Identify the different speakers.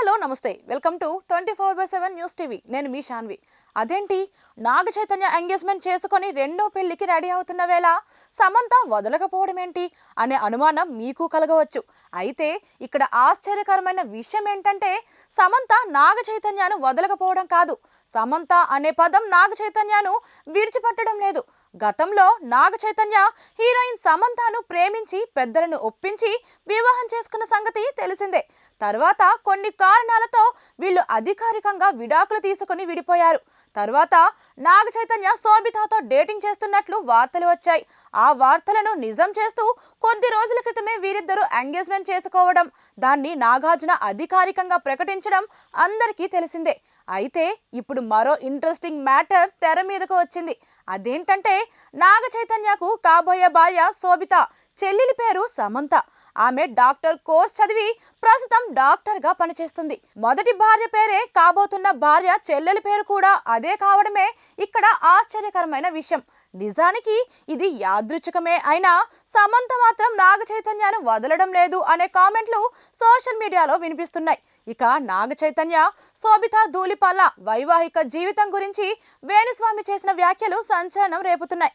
Speaker 1: Hello నమస్తే. Welcome to twenty four by seven news TV. నేను మీ షాన్వి అదేంటి? నాగ చైతన్య ఎంగేజ్మెంట్ చేసుకొని రెండో పెళ్ళికి రెడీ అవుతున్న వేళ సమంత వదలకపోవడం ఏంటి అనే అనుమానం మీకు కలగవచ్చు. అయితే ఇక్కడ ఆశ్చర్యకరమైన విషయం ఏంటంటే సమంత నాగ చైతన్యను వదలకపోవడం కాదు. సమంత అనే పదం నాగ చైతన్యను విడిచిపట్టడం లేదు. గతంలో నాగ చైతన్య హీరోయిన్ సమంతను ప్రేమించి పెద్దలను ఒప్పించి వివాహం చేసుకున్న సంగతి తెలిసిందే. తర్వాత కొన్ని కారణాలతో వీళ్ళు అధికారికంగా విడాకులు తీసుకుని విడిపోయారు. తర్వాత నాగ చైతన్య శోభితతో డేటింగ్ చేస్తున్నట్లు వార్తలు వచ్చాయి. ఆ వార్తలను నిజం చేస్తూ కొద్ది రోజుల క్రితమే వీరిద్దరూ ఎంగేజ్మెంట్ చేసుకోవడం దాన్ని నాగార్జున అధికారికంగా ప్రకటించడం అందరికీ తెలిసిందే. అయితే ఇప్పుడు మరో ఇంట్రెస్టింగ్ మ్యాటర్ తెర మీదకు వచ్చింది. అదేంటంటే నాగ చైతన్యకు కాబోయే భార్య శోభిత చెల్లెలి పేరు సమంత. ఆమె డాక్టర్ కోర్స్ చదివి ప్రస్తుతం డాక్టర్గా పనిచేస్తుంది. మొదటి భార్య పేరే కాబోతున్న భార్య చెల్లెలి పేరు కూడా అదే కావడమే ఇక్కడ ఆశ్చర్యకరమైన విషయం. నిజానికి ఇది యాదృచ్ఛికమే అయినా సమంత మాత్రం నాగ చైతన్యను వదలడం లేదు అనే కామెంట్లు సోషల్ మీడియాలో వినిపిస్తున్నాయి. ఇక నాగ చైతన్య శోభిత ధూళిపాల వైవాహిక జీవితం గురించి వేణుస్వామి చేసిన వ్యాఖ్యలు సంచలనం రేపుతున్నాయి.